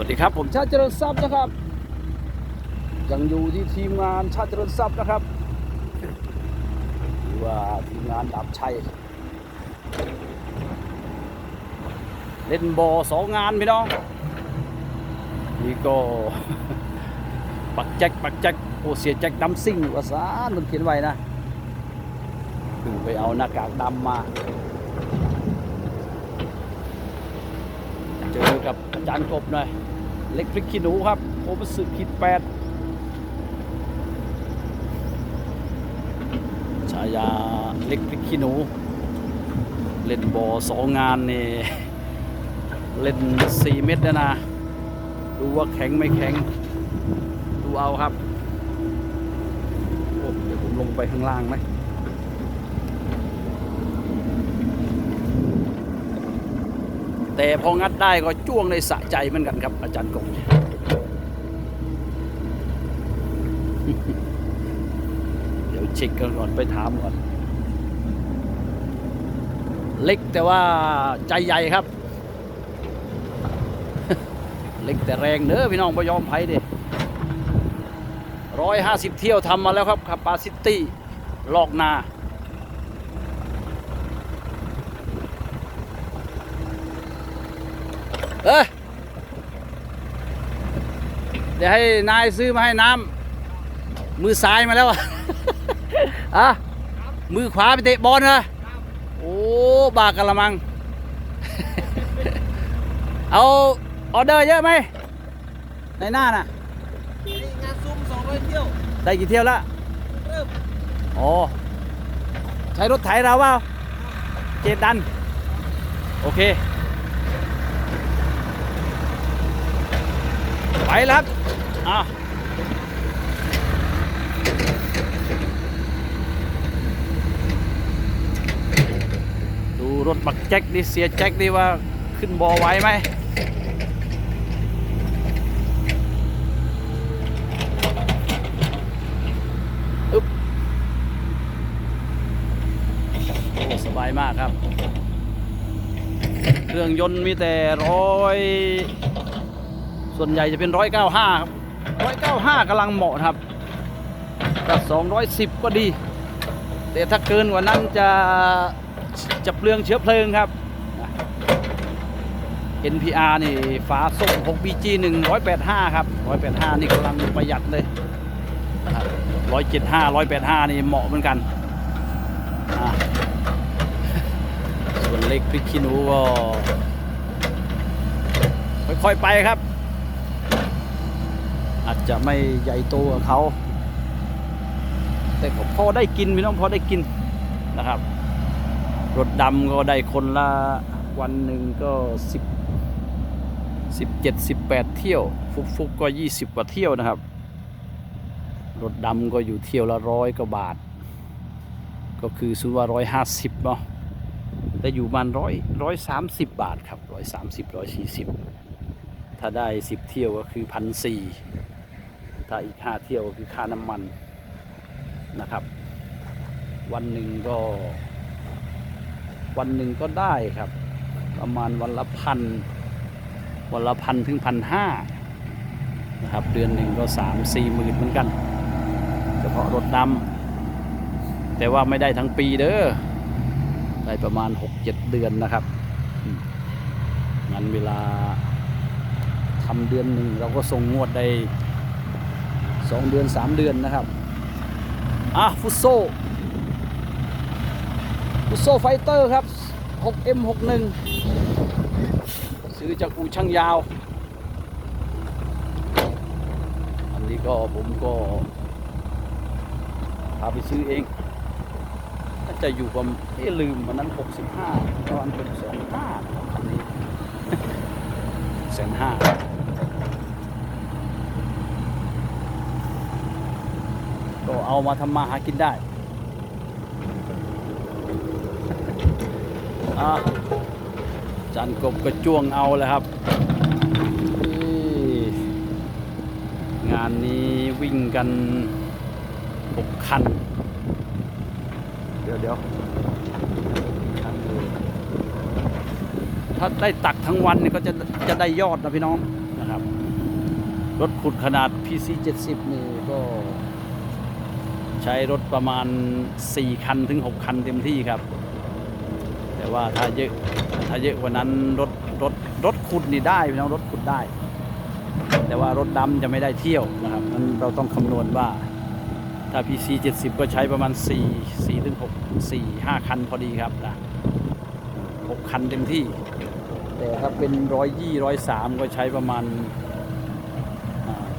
วัสดีครับ ผมชาติเจริญทรัพย์นะครับ ยังอยู่ที่ทีมงานชาติเจริญทรัพย์นะครับหรือว่าทีมงานดับชัยเล่นบอสองงานพี่น้องนี่ก็ปักแจ็คปักแจ็คโอเสียแจ็คดำซิ่งว่าซานมันเขียนไว้นะเพิ่งไปเอาหน้ากากดำมาเจอกับอาจารย์กบหน่อย เล็กพริกขี้หนูครับโอเปสึคิดแปดฉายาเล็กพริกขี้หนู เล่นบอสองงานนี่เล่นสี่เม็ดนะนะ ดูว่าแข็งไม่แข็ง ดูเอาครับโอ้เดี๋ยวผมลงไปข้างล่างไหม แต่พองัดได้ก็จ้วงในสะใจเหมือนกันครับ อาจารย์กงเดี๋ยวเช็คกันก่อนไปถามก่อน เล็กแต่ว่าใจใหญ่ครับ เล็กแต่แรงเด้อพี่น้องพยอมไผ่ดิร้อยห้าสิบเที่ยวทำมาแล้วครับคาปาซิตี้ลอกนา เอ้ยเดี๋ยวให้นายซื้อมาให้น้ำมือซ้ายมาแล้วอะอะมือขวาไปเตะบอลนะโอ้บากกะละมัง เอาออเดอร์เยอะไหมในหน้าน่ะนี่งานซุ้ม200เที่ยวได้กี่เที่ยวละเริ่มอ๋อใช้รถไถเราเปล่าเจดดัน โอเค ไปแล้วครับอะดูรถบักแจ็คดิเสียแจ็คดิว่าขึ้นบอไหว้ไหมอึ๊บโอ้สบายมากครับ เครื่องยนต์มีแต่ร้อย ส่วนใหญ่จะเป็นร้อยเก้าห้าครับร้อยเก้าห้ากำลังเหมาะครับถ้าสองร้อยสิบก็ดี แต่ถ้าเกินกว่านั้นจะจะเปลืองเชื้อเพลิงครับ NPR นี่ฝาส้ม 6BG 185 ครับ 185 นี่กำลังประหยัดเลยร้อยเจ็ดห้าร้อยแปดห้านี่เหมาะเหมือนกัน ส่วนเล็กพริกขี้หนูก็ค่อยๆไปครับ อาจจะไม่ใหญ่โตกับเขา แต่ก็พอได้กินพี่น้องพอได้กินนะครับ รถดำก็ได้คนละวันหนึ่งก็สิบสิบเจ็ดสิบแปดเที่ยว ฟุกๆก็ยี่สิบกว่าเที่ยวนะครับ รถดำก็อยู่เที่ยวละร้อยกว่าบาท ก็คือซื้อว่าร้อยห้าสิบเนาะแต่อยู่มันร้อยร้อยสามสิบบาทครับร้อยสามสิบร้อยสี่สิบถ้าได้สิบเที่ยวก็คือพันสี่ ถ้าอีกห้าเที่ยวก็คือค่าน้ำมันนะครับ วันหนึ่งก็ วันหนึ่งก็ได้ครับ ประมาณวันละพันวันละพันถึงพันห้านะครับ เดือนหนึ่งก็สามสี่หมื่นเหมือนกัน เฉพาะรถดำแต่ว่าไม่ได้ทั้งปีเด้อได้ประมาณ6-7เจ็ดเดือนนะครับงั้นเวลาทำเดือนหนึ่งเราก็ส่งงวดได้ 2เดือน3เดือนนะครับอะฟุตโซฟุตโซไฟเตอร์ครับ 6M61 ซื้อจากอูช่างยาว อันนี้ก็ผมก็พาไปซื้อเองน่าจะอยู่ประมาณเอ๊ลืมวันนั้น 65ตอนเป็นแสนห้าคันนี้แสนห้า ก็เอามาทำมาหากินได้อะจันกบก็จ้วงเอาเลยครับ งานนี้วิ่งกันหกคัน เดี๋ยวเดี๋ยวถ้าได้ตักทั้งวันเนี่ยก็จะจะได้ยอดนะพี่น้องนะครับนะครับรถขุดขนาด PC 70 นี่ก็ ใช้รถประมาณ 4 คันถึง 6 คันเต็มที่ครับ แต่ว่าถ้าเยอะถ้าเยอะกว่านั้นรถรถรถขุดนี่ได้พี่น้องรถขุดได้ แต่ว่ารถดำจะไม่ได้เที่ยวนะครับนั้นเราต้องคำนวณว่าถ้า PC 70 ก็ใช้ประมาณ 4 4ถึง6 4 5 คันพอดีครับนะ6คันเต็มที่ แต่ถ้าเป็นร้อยยี่ร้อยสามก็ใช้ประมาณ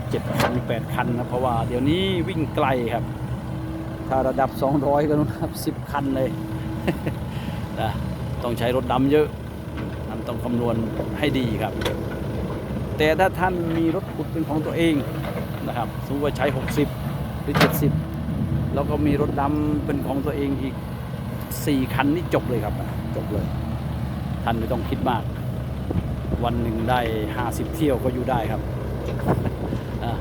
เจ็ดคันแปดคันนะเพราะว่าเดี๋ยวนี้วิ่งไกลครับ ถ้าระดับ 200 ก็นู่นครับ 10 คันเลยนะต้องใช้รถดำเยอะนั่นต้องคำนวณให้ดีครับ แต่ถ้าท่านมีรถขุดเป็นของตัวเองนะครับสมมติว่าใช้ 60 หรือ 70 แล้วก็มีรถดำเป็นของตัวเองอีก 4 คันนี่จบเลยครับ จบเลย ท่านไม่ต้องคิดมาก วันหนึ่งได้ 50 เที่ยวก็อยู่ได้ครับอะ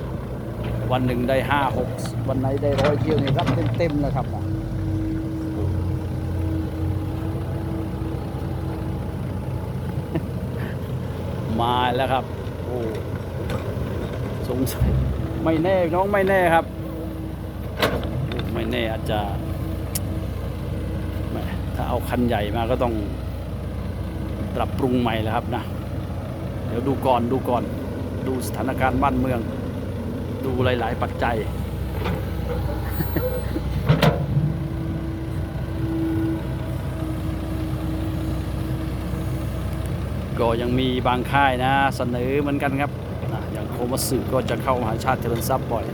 วันหนึ่งได้5 6วันไหนได้ร้อยเที่ยวนี่รับเต็มๆนะครับนะมาแล้วครับ โอ้สงสัยไม่แน่น้องไม่แน่ครับ ไม่แน่อาจจะถ้าเอาคันใหญ่มาก็ต้องปรับปรุงใหม่แล้วครับนะ เดี๋ยวดูก่อนดูก่อน ดูสถานการณ์บ้านเมือง ดูหลาย ๆ ปัจจัย ก็ยังมีบางค่ายนะเสนอเหมือนกันครับอย่างโคมัสึก็จะเข้ามหาชาติเจริญทรัพย์บ่อย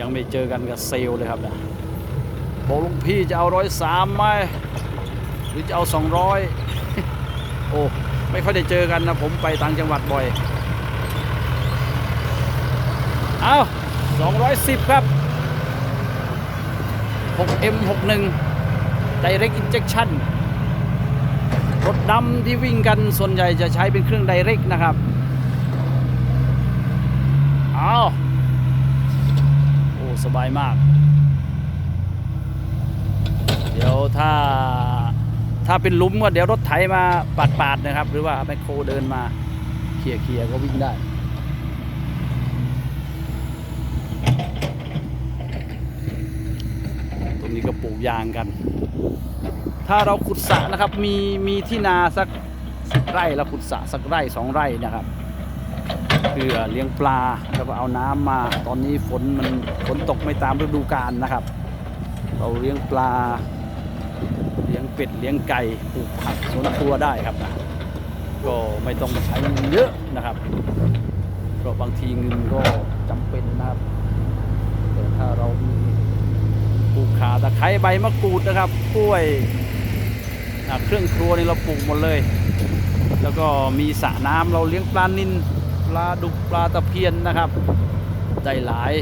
ยังไม่เจอกันกับเซลลเลยครับนะบอกลุงพี่จะเอาร้อยสามไหมหรือจะเอาสองร้อยโอ้ไม่ค่อยได้เจอกันนะผมไปต่างจังหวัดบ่อย เอา210 ครับ 6M61 Direct Injection รถดำที่วิ่งกันส่วนใหญ่จะใช้เป็นเครื่อง Direct นะครับ เอาโอ้สบายมาก เดี๋ยวถ้าถ้าเป็นลุมก็เดี๋ยวรถไถมาปาดๆนะครับ หรือว่าแมคโครเดินมาเคลียร์เคลียก็วิ่งได้ ตรง นี้ก็ปลูกยางกัน ถ้าเราขุดสระนะครับ มีมีที่นาสักสักไร่เราขุดสระสักไร่สองไร่นะครับเพื่อเลี้ยงปลาแล้วก็เอาน้ำมา ตอนนี้ฝนมันฝนตกไม่ตามฤดูกาลนะครับ เราเลี้ยงปลา เลี้ยงเป็ดเลี้ยงไก่ปลูกผักสวนครัวได้ครับนะก็ไม่ต้องใช้เงินเยอะนะครับเพราะบางทีเงินก็จำเป็นนะครับแต่ถ้าเรามี ปลูกขาตะไคร้ใบมะกรูดนะครับ กล้วยเครื่องครัวนี่เราปลูกหมดเลย แล้วก็มีสระน้ำเราเลี้ยงปลานิลปลาดุกปลาตะเพียนนะครับได้หลาย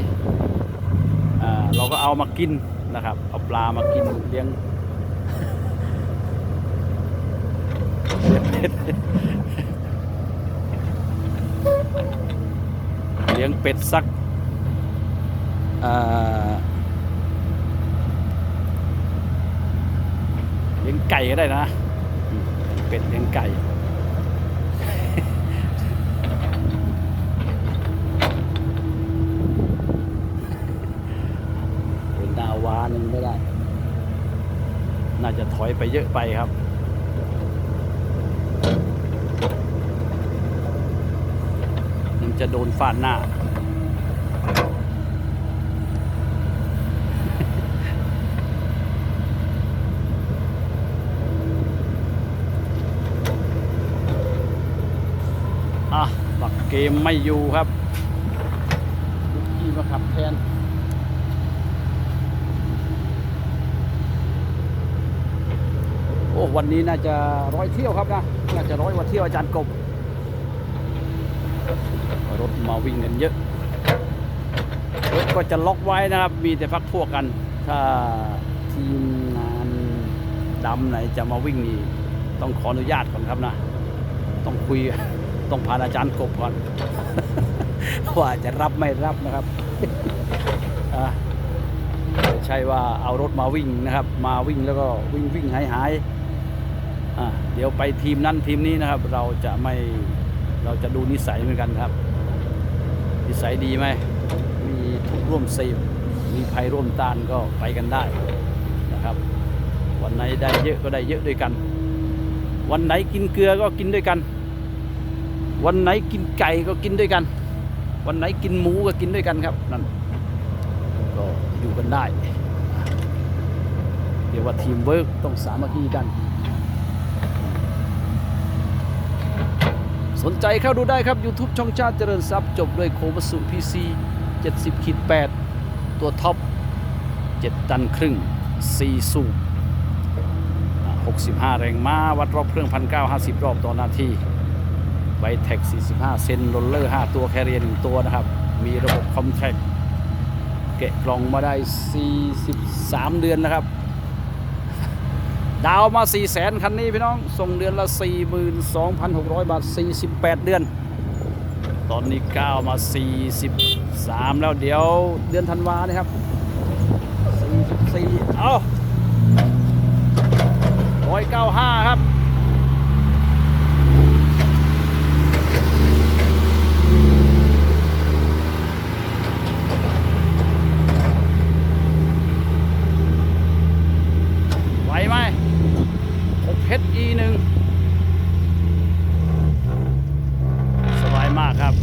เราก็เอามากินนะครับ เอาปลามากินเลี้ยงเลี้ยงเป็ดสักอ่อ เลี้ยงไก่ก็ได้นะ เป็ดเลี้ยงไก่เป็นดาวาหนึ่งไม่ได้ น่าจะถอยไปเยอะไปครับมันจะโดนฟาดหน้า อะบัก เกมไม่อยู่ครับลูกพี่มาขับแทนโอ้วันนี้น่าจะร้อยเที่ยวครับนะน่าจะร้อยกว่าเที่ยวอาจารย์กบรถมาวิ่งกันเยอะรถก็จะล็อกไว้นะครับ มีแต่พักพวกกัน ถ้าทีมงานดำไหนจะมาวิ่งนี่ต้องขออนุญาตก่อนครับนะ ต้องคุย ต้องผ่านอาจารย์กบก่อน ว่าจะรับไม่รับนะครับไม่ใช่ว่าเอารถมาวิ่งนะครับ มาวิ่งแล้วก็วิ่งวิ่งหายหายเดี๋ยวไปทีมนั้นทีมนี้นะครับ เราจะไม่เราจะดูนิสัยเหมือนกันครับ นิสัยดีไหมมีทุกร่วมซีมมีภัยร่วมต้านก็ไปกันได้นะครับ วันไหนได้เยอะก็ได้เยอะด้วยกัน วันไหนกินเกลือก็กินด้วยกัน วันไหนกินไก่ก็กินด้วยกัน วันไหนกินหมูก็กินด้วยกันครับนั่นก็อยู่กันได้เรียกว่าทีมเวิร์กต้องสามัคคีกัน สนใจเข้าดูได้ครับ YouTube ช่องชาติเจริญทรัพย์จบด้วยโคบัสุพีซี70ขีด8ตัวท็อป 7 ตันครึ่ง 4 สูบอ่า65 แรงม้าวัดรอบเครื่อง 1,950 รอบต่อนาที ไบแท็ก45 เซนโรลเลอร์ 5 ตัวแคเรียน1ตัวนะครับ มีระบบคอมแท็กเกะกล่องมาได้ 43 เดือนนะครับ ดาวมา 4 0 0แสนคันนี้พี่น้อง ส่งเดือนละ 42,600 บาท 48 เดือน ตอนนี้ก้าวมา 43 แล้วเดี๋ยวเดือนธันวานี่ยครับ 44 เอา195 ครับ ไหวไหม6 HE หนึ่งสบายมากครับ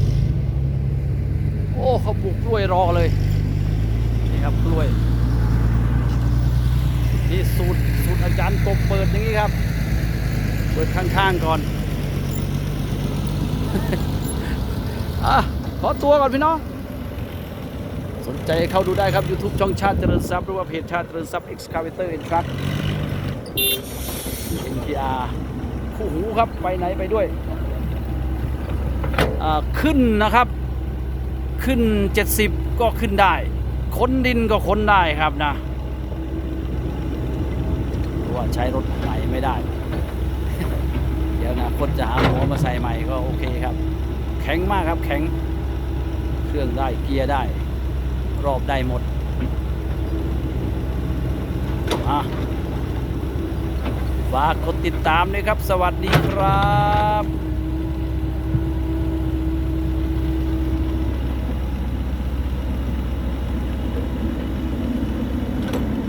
โอ้เขาปลูกกล้วยรอเลย นี่ครับกล้วย นี่สูตรสูตรอาจารย์กบเปิดอย่างนี้ครับ เปิดข้างๆก่อนอะขอตัวก่อนพี่น้อง สนใจเข้าดูได้ครับ YouTube ช่องชาติเจริญทรัพย์หรือว่าเพจชาติเจริญทรัพย์ Excavator and Truck NPR คู่หูครับไปไหนไปด้วยขึ้นนะครับ ขึ้น 70 ก็ขึ้นได้ค้นดินก็ค้นได้ครับนะเพราะว่าใช้รถใหม่ไม่ได้ เดี๋ยวนะคนจะหาหัวมาใส่ใหม่ก็โอเคครับ แข็งมากครับแข็งเครื่องได้เกียร์ได้ รอบได้หมดอะ ฝากกดติดตามด้ยครับ สวัสดีครับ